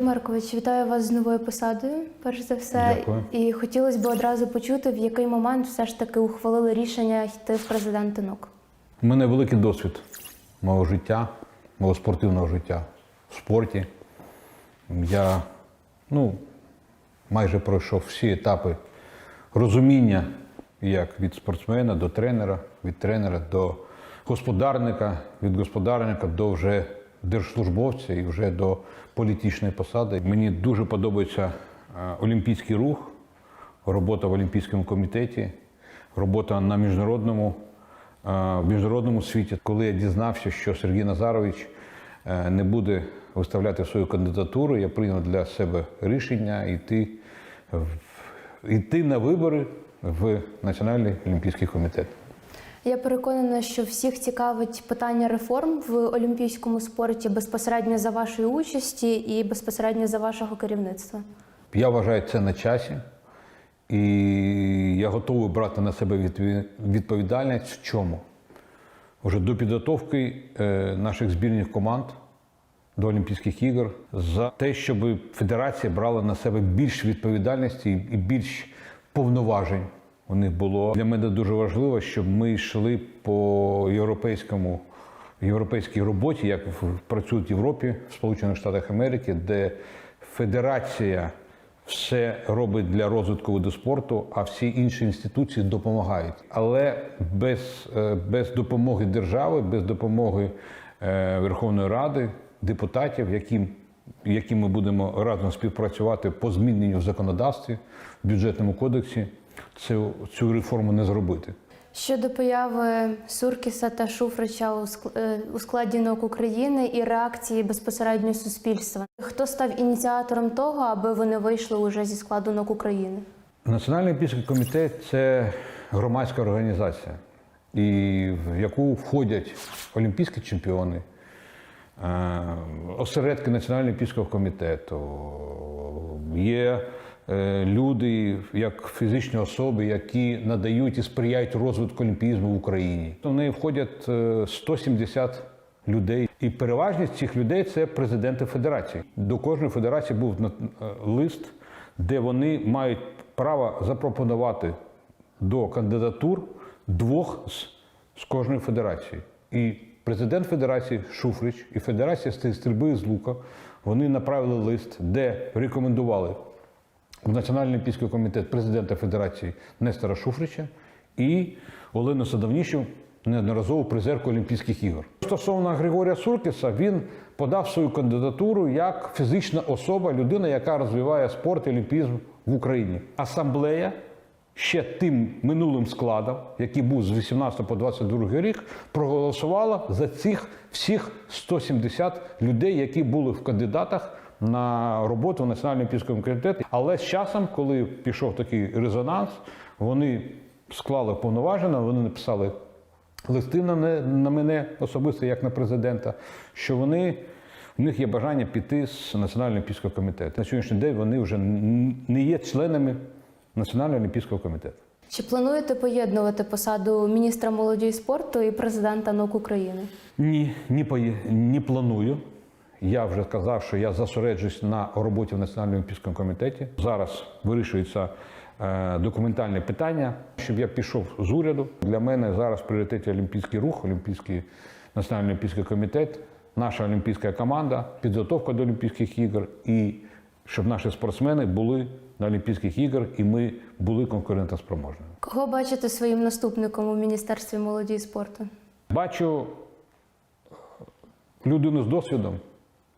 Маркович, вітаю вас з новою посадою. Перш за все, Дякую. і хотілося б одразу почути, в який момент все ж таки ухвалили рішення йти в президенти НОК. У мене великий досвід мого життя, мого спортивного життя в спорті. Я ну, майже пройшов всі етапи розуміння, як від спортсмена до тренера, від тренера до господарника, від господарника до вже держслужбовця і вже до політичної посади. Мені дуже подобається е, олімпійський рух, робота в Олімпійському комітеті, робота на міжнародному, е, в міжнародному світі. Коли я дізнався, що Сергій Назарович е, не буде виставляти свою кандидатуру, я прийняв для себе рішення йти, йти на вибори в Національний олімпійський комітет. Я переконана, що всіх цікавить питання реформ в олімпійському спорті безпосередньо за вашої участі і безпосередньо за вашого керівництва. Я вважаю це на часі, і я готовий брати на себе відповідальність в чому? Вже до підготовки е, наших збірних команд до Олімпійських ігор за те, щоб федерація брала на себе більш відповідальності і більш повноважень. У них було для мене дуже важливо, щоб ми йшли по європейському європейській роботі, як працюють в Європі, в Сполучених Штатах Америки, де федерація все робить для розвитку виду спорту, а всі інші інституції допомагають. Але без, е, без допомоги держави, без допомоги е, Верховної Ради, депутатів, яким, яким ми будемо разом співпрацювати по зміненню в законодавстві, в бюджетному кодексі, цю, цю реформу не зробити. Щодо появи Суркіса та Шуфрича у е, складі НОК України і реакції безпосередньо суспільства, хто став ініціатором того, аби вони вийшли уже зі складу НОК України? Національний олімпійський комітет це громадська організація, і в яку входять олімпійські чемпіони, е, осередки Національного олімпійського комітету. Є люди, як фізичні особи, які надають і сприяють розвитку олімпізму в Україні. В неї входять е, 170 людей. І переважність цих людей це президенти федерації. До кожної федерації був е, лист, де вони мають право запропонувати до кандидатур двох з, кожної федерації. І президент федерації Шуфрич і Федерація стрі- стрільби з лука вони направили лист, де рекомендували в Національний олімпійський комітет президента Федерації Нестора Шуфрича і Олену Садовнішу, неодноразову призерку Олімпійських ігор. Стосовно Григорія Суркіса, він подав свою кандидатуру як фізична особа, людина, яка розвиває спорт і олімпізм в Україні. Асамблея ще тим минулим складом, який був з 18 по 22 рік, проголосувала за цих всіх 170 людей, які були в кандидатах на роботу в Національному олімпійському комітеті. Але з часом, коли пішов такий резонанс, вони склали повноваження, вони написали листи на мене, особисто, як на президента, що вони. У них є бажання піти з Національного олімпійського комітету. На сьогоднішній день вони вже не є членами Національного олімпійського комітету. Чи плануєте поєднувати посаду міністра молоді і спорту і президента НОК України? Ні, ні, ні планую. Я вже сказав, що я зосереджусь на роботі в Національному олімпійському комітеті. Зараз вирішується е, документальне питання, щоб я пішов з уряду. Для мене зараз в пріоритеті олімпійський рух, олімпійський національний олімпійський комітет, наша олімпійська команда, підготовка до Олімпійських ігор і щоб наші спортсмени були на Олімпійських іграх і ми були конкурентоспроможними. Кого бачите своїм наступником у міністерстві молоді і спорту? Бачу людину з досвідом,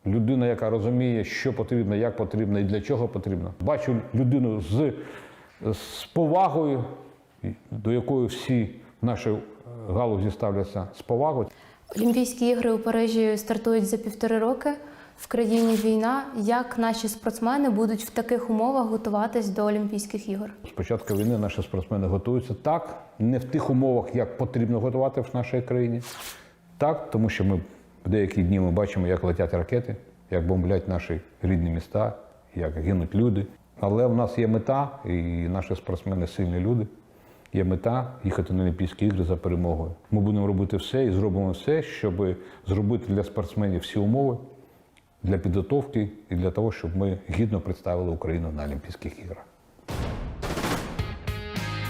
людина, яка розуміє, що потрібно, як потрібно і для чого потрібно. Бачу людину з, з повагою, до якої всі в нашій галузі ставляться з повагою. Олімпійські ігри у Парижі стартують за півтори роки. В країні війна. Як наші спортсмени будуть в таких умовах готуватись до Олімпійських ігор? З початку війни наші спортсмени готуються так, не в тих умовах, як потрібно готувати в нашій країні. Так, тому що ми в деякі дні ми бачимо, як летять ракети, як бомблять наші рідні міста, як гинуть люди. Але в нас є мета, і наші спортсмени сильні люди. Є мета їхати на Олімпійські ігри за перемогою. Ми будемо робити все і зробимо все, щоб зробити для спортсменів всі умови, для підготовки і для того, щоб ми гідно представили Україну на Олімпійських іграх.